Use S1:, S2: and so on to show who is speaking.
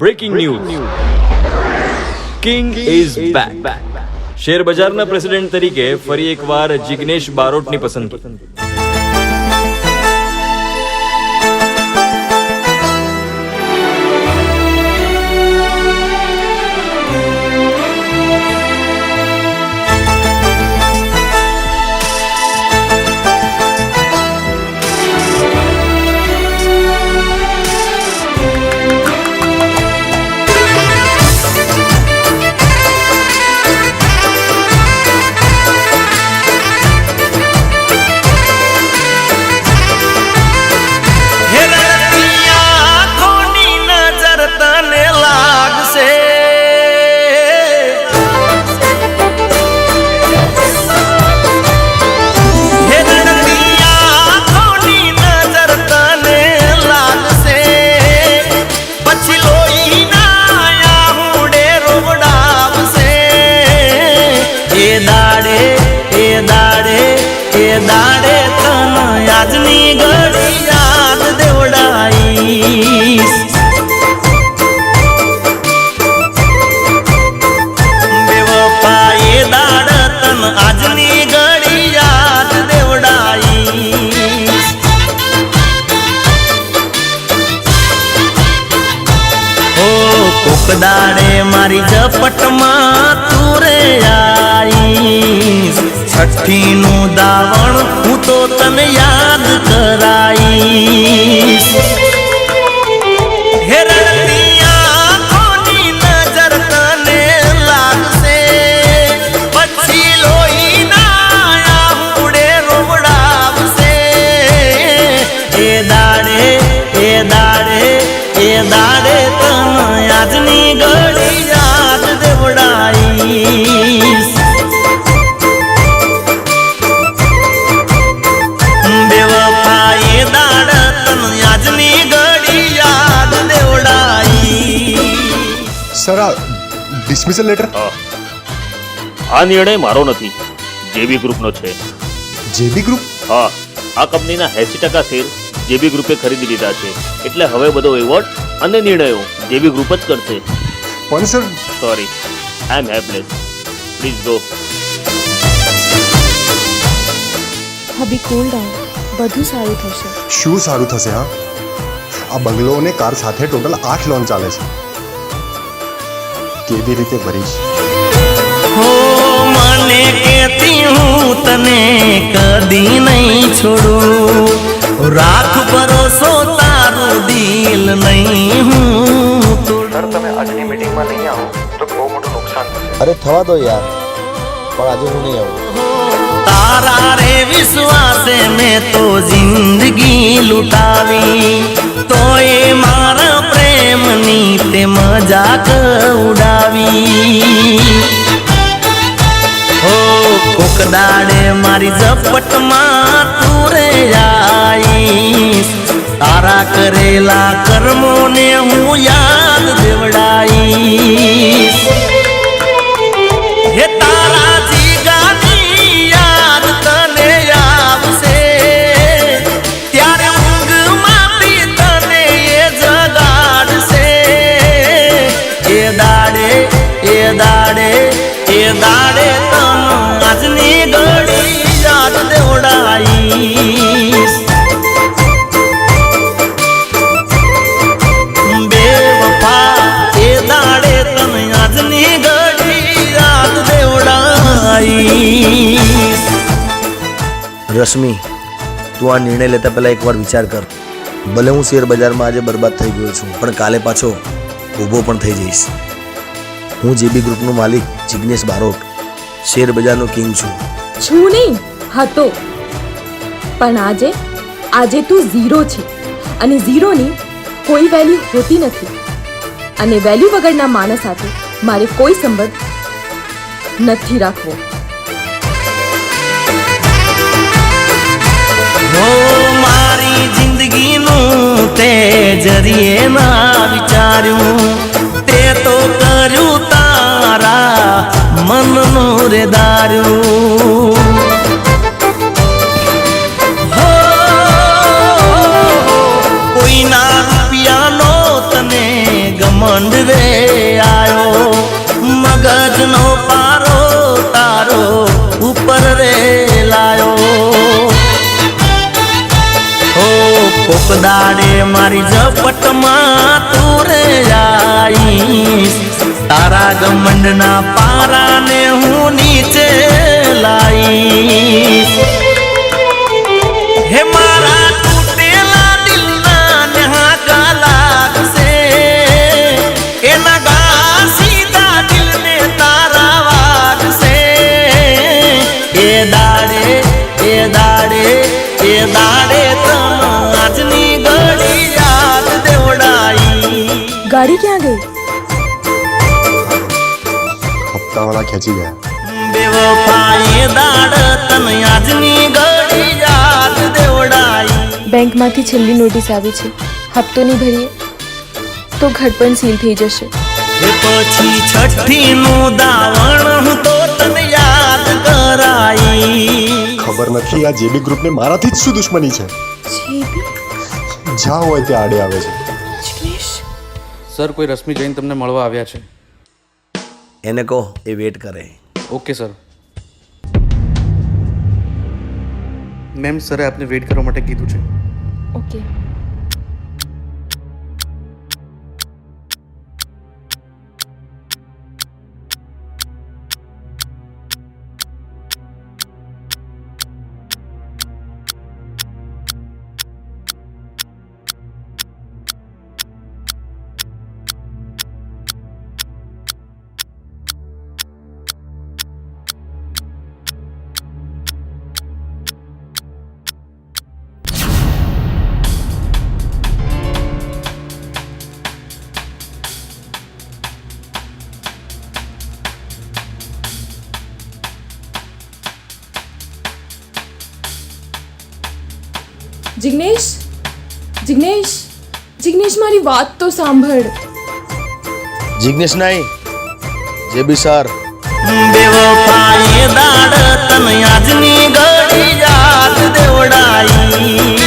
S1: Breaking news king is back share બજારના president તરીકે ફરી એકવાર જિગ્નેશ બારોટની પસંદગી
S2: મારી ઝપટમાં તું રે આઈ છઠ્ઠી નું દાવણ હું તો તને યાદ કરાઈશ
S3: ડિસમિસલ લેટર
S4: આ નિર્ણય મારો નથી. જેબી ગ્રુપનો છે.
S3: JB group?
S4: હા. આ કંપનીના એસી ટકા શેર જેબી ગ્રુપે ખરીદી લીધા છે. એટલે હવે બધો વહીવટ અને નિર્ણયો જેબી ગ્રુપ જ કરશે.
S3: પણ sir
S4: sorry I am helpless please go
S5: hubby cool down બધું સારું થશે.
S3: શું સારું થશે હા? આ બંગલો અને કાર સાથે ટોટલ આઠ લોન ચાલે છે. કેવી રીતે ભરીશ?
S2: હો મને કેતી હું તને કદી નહીં છોડું. રાખ ભરોસો તારું દિલ નહીં હું
S6: સર તમે આજની મીટિંગમાં નહીં આવો તો બહુ મોટું નુકસાન થશે.
S7: અરે થવા દો યાર પણ આજે હું નહીં આવું.
S2: તારા રે વિશ્વાસે મેં તો જિંદગી લૂંટાવી. તો એ મારા પ્રેમની તે મજાક ઉડાવી હો કોકદાડે મારી ઝપટમાં તું રે આઈ તારા કરેલા કર્મોને હું યાદ
S7: રશ્મિ, તું આ નિર્ણય લેતા પહેલા એકવાર વિચાર કર. ભલે હું શેર બજારમાં આજે બરબાદ થઈ ગયો છું, પણ કાલે પાછો ઊભો પણ થઈ જઈશ. હું જેબી ગ્રુપનો માલિક, જિગ્નેશ બારોટ, શેર બજારનો કિંગ છું.
S5: છું નહીં, હતો. પણ આજે આજે તું ઝીરો છે. અને ઝીરોની કોઈ વેલ્યુ હોતી નથી. અને વેલ્યુ વગરના માણસ સાથે મારે કોઈ સંબંધ નથી રાખવો.
S2: જરીએ ના વિચાર્યું તે તો કર્યું તારા મનનું રે દાર્યું કોક દાડે મારી ઝપટમાં તું રે આઈશ તારા ગમંડના પારાને હું નીચે લાઈશ હે મારા તૂટેલા દિલના ન્હાકા લાગશે. એના સીધા દિલને તારા વાગશે. એ દાડે એ દાડે એ દાડે તમ
S5: ગાડી ક્યાં ગઈ
S3: હપ્તાવાળા ખેંચી ગયા
S2: બેવફાએ દાડ તને આજની ઘડી યાદ દેવડાઈ
S5: બેંકમાંથી છેલ્લી નોટિસ આવી છે હપ્તો નહીં ભરીએ તો ઘર પણ સીલ થઈ જશે
S2: પછી છઠ્ઠી નું દાવણ હું તો તને યાદ કરાઈ
S3: ખબર નથી આ જેબી ગ્રુપને મારાથી જ શું દુશ્મની છે જ્યાં હોય ત્યાં આડે આવે છે
S8: સર કોઈ રશ્મિ જૈન તમને મળવા આવ્યા છે?
S7: એને કહો એ વેટ કરે.
S8: Okay sir. મેમ સરે આપને વેઇટ કરવા માટે કીધું છે.
S5: ઓકે. જિગ્નેશ જિગ્નેશ જિગ્નેશ મારી વાત તો સાંભળ.
S7: જિગ્નેશ નહીં જે બી સર.
S2: દેવો પાયે દાડ તન આજની ઘડી યાદ દેવડાઈ.